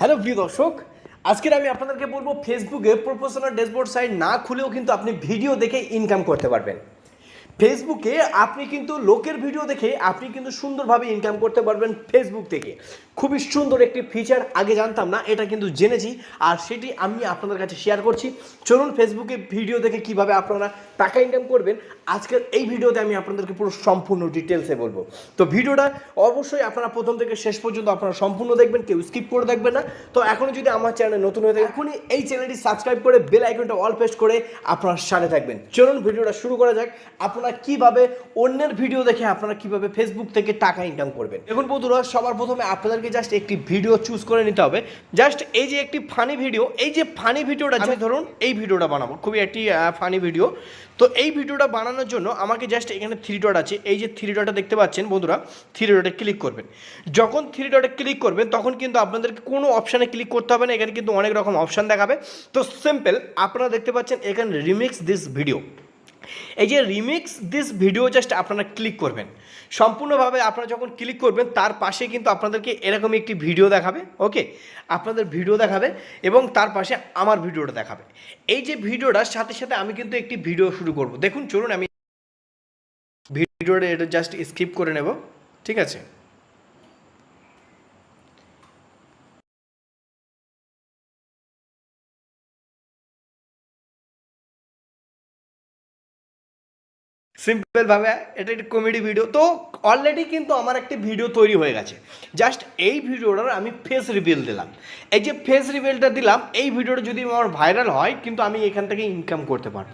Hello, প্রিয় দর্শক, আজকের আমি আপনাদেরকে বলব ফেসবুকে প্রফেশনাল ড্যাশবোর্ড সাইট না খুলেও কিন্তু আপনি ভিডিও দেখে ইনকাম করতে পারবেন। ফেসবুকে আপনি কিন্তু লোকের ভিডিও দেখে আপনি কিন্তু সুন্দরভাবে ইনকাম করতে পারবেন ফেসবুক থেকে। খুবই সুন্দর একটি ফিচার আগে জানতাম না, এটা কিন্তু জেনেছি। আর সেটি আমি আপনাদের কাছে শেয়ার করছি। চলুন ফেসবুকে ভিডিও দেখে কীভাবে আপনারা টাকা ইনকাম করবেন। আজকের এই ভিডিওতে আমি আপনাদেরকে পুরো সম্পূর্ণ ডিটেলসে বলব। তো ভিডিওটা অবশ্যই আপনারা প্রথম থেকে শেষ পর্যন্ত আপনারা সম্পূর্ণ দেখবেন, কেউ স্কিপ করে দেখবেন না। তো এখনও যদি আমার চ্যানেল নতুন হয়ে থাকে, এখনই এই চ্যানেলটি সাবস্ক্রাইব করে বেল আইকনটা অল প্রেস করে আপনারা সাথে থাকবেন। চলুন ভিডিওটা শুরু করা যাক। আপনারা কীভাবে অন্যের ভিডিও দেখে আপনারা কীভাবে ফেসবুক থেকে টাকা ইনকাম করবেন? এখন বন্ধুরা সবার প্রথমে আপনাদেরকে জাস্ট একটি ভিডিও চুজ করে নিতে হবে। জাস্ট এই যে একটি ফানি ভিডিও এই যে ফানি ভিডিওটা আমি ধরুন এই ভিডিওটা বানাবো। খুবই একটি ফানি ভিডিও তো এই ভিডিওটা বানানোর জন্য আমাকে জাস্ট এখানে থ্রি ডট আছে। এই যে থ্রি ডটটা দেখতে পাচ্ছেন বন্ধুরা থ্রি ডটে ক্লিক করবেন। যখন থ্রি ডটে ক্লিক করবেন তখন কিন্তু আপনাদেরকে কোনো অপশানে ক্লিক করতে হবে না। এখানে কিন্তু অনেক রকম অপশান দেখাবে। তো সিম্পল আপনারা দেখতে পাচ্ছেন এখানে রিমিক্স দিস ভিডিও এই যে রিমিক্স দিস ভিডিও জাস্ট আপনারা ক্লিক করবেন। সম্পূর্ণভাবে আপনারা যখন ক্লিক করবেন, তার পাশে কিন্তু আপনাদেরকে এরকমই একটি ভিডিও দেখাবে ওকে আপনাদের ভিডিও দেখাবে এবং তার পাশে আমার ভিডিওটা দেখাবে। এই যে ভিডিওটার সাথে সাথে আমি কিন্তু একটি ভিডিও শুরু করব। দেখুন, চলুন আমি ভিডিওটা এটা জাস্ট স্কিপ করে নেব, ঠিক আছে? সিম্পলভাবে এটা একটি কমেডি ভিডিও তো অলরেডি কিন্তু আমার একটি ভিডিও তৈরি হয়ে গেছে। জাস্ট এই ভিডিওটার আমি ফেস রিভিল দিলাম। এই যে ফেস রিভিলটা দিলাম, এই ভিডিওটা যদি আমার ভাইরাল হয়, কিন্তু আমি এখান থেকে ইনকাম করতে পারব।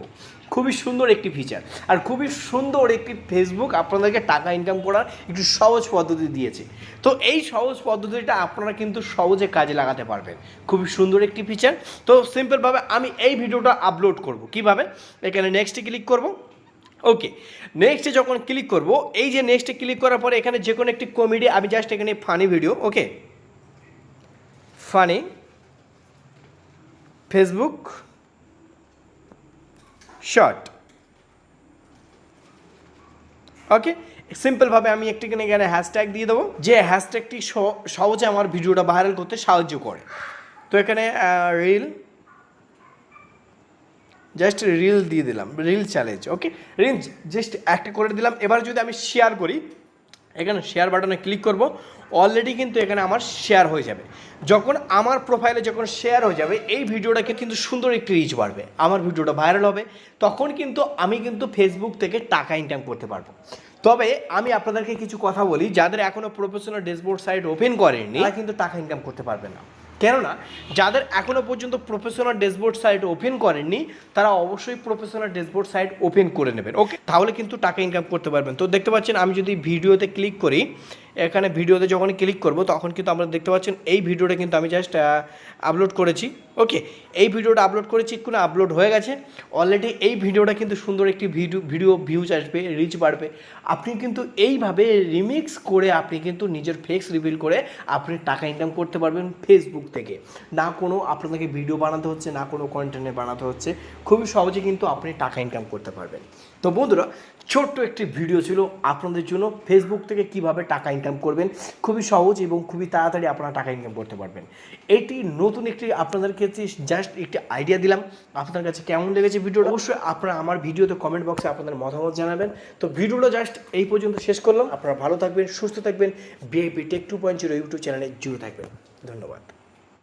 খুবই সুন্দর একটি ফিচার আর খুবই সুন্দর একটি ফেসবুক আপনাদেরকে টাকা ইনকাম করার একটু সহজ পদ্ধতি দিয়েছে। তো এই সহজ পদ্ধতিটা আপনারা কিন্তু সহজে কাজে লাগাতে পারবেন। খুবই সুন্দর একটি ফিচার তো সিম্পলভাবে আমি এই ভিডিওটা আপলোড করব। কীভাবে? এখানে নেক্সটে ক্লিক করব। ওকে নেক্সটে যখন ক্লিক করব, এই যে নেক্সটে ক্লিক করার পরে এখানে যে কোনো একটি কমেডি আমি জাস্ট এখানে funny video okay funny Facebook short okay সিম্পলভাবে আমি একটি এখানে এখানে হ্যাশট্যাগ দিয়ে দেবো, যে হ্যাশট্যাগটি সহজে আমার ভিডিওটা ভাইরাল করতে সাহায্য করে। তো এখানে রিল জাস্ট রিল দিয়ে দিলাম reel challenge okay reel just একটা করে দিলাম। এবার যদি আমি শেয়ার করি, এখানে শেয়ার বাটনে ক্লিক করব অলরেডি কিন্তু এখানে আমার শেয়ার হয়ে যাবে। যখন আমার প্রোফাইলে যখন শেয়ার হয়ে যাবে, এই ভিডিওটাকে কিন্তু সুন্দর একটি রিচ বাড়বে। আমার ভিডিওটা ভাইরাল হবে, তখন কিন্তু আমি কিন্তু ফেসবুক থেকে টাকা ইনকাম করতে পারব। তবে আমি আপনাদেরকে কিছু কথা বলি, যাদের এখনও প্রফেশনাল ড্যাশবোর্ড সাইট ওপেন করেনি তারা কিন্তু টাকা ইনকাম করতে পারবে না। কেননা, যাদের এখনও পর্যন্ত প্রফেশনাল ড্যাশবোর্ড সাইট ওপেন করেননি, তারা অবশ্যই প্রফেশনাল ড্যাশবোর্ড সাইট ওপেন করে নেবেন। ওকে তাহলে কিন্তু টাকা ইনকাম করতে পারবেন। তো দেখতে পাচ্ছেন, আমি যদি ভিডিওতে ক্লিক করি এখানে ভিডিওতে যখন ক্লিক করব, তখন কিন্তু আপনারা দেখতে পাচ্ছেন এই ভিডিওটা কিন্তু আমি জাস্ট আপলোড করেছি। ওকে এই ভিডিওটা আপলোড করেছি কোনো আপলোড হয়ে গেছে। অলরেডি এই ভিডিওটা কিন্তু সুন্দর একটি ভিডিও ভিডিও ভিউজ আসবে রিচ বাড়বে। আপনি কিন্তু এইভাবে রিমিক্স করে আপনি কিন্তু নিজের ফেক্স রিভিল করে আপনি টাকা ইনকাম করতে পারবেন ফেসবুক থেকে। না কোনো আপনাদেরকে ভিডিও বানাতে হচ্ছে, না কোনো কন্টেন্টে বানাতে হচ্ছে। খুবই সহজে কিন্তু আপনি টাকা ইনকাম করতে পারবেন। তো বন্ধুরা ছোট্ট একটি ভিডিও ছিল আপনাদের জন্য। ফেসবুক থেকে কীভাবে টাকা ইনকাম করবেন, খুবই সহজ এবং খুবই তাড়াতাড়ি আপনারা টাকা ইনকাম করতে পারবেন। এটি নতুন একটি আপনাদেরকে জাস্ট একটি আইডিয়া দিলাম। আপনার কাছে কেমন লেগেছে ভিডিওটা? অবশ্যই আপনারা আমার ভিডিওতে কমেন্ট বক্সে আপনাদের মতামত জানাবেন। তো ভিডিওটা জাস্ট এই পর্যন্ত শেষ করলাম। আপনারা ভালো থাকবেন, সুস্থ থাকবেন। BIP tech two point zero YouTube চ্যানেলে জুড়ে থাকবেন। ধন্যবাদ।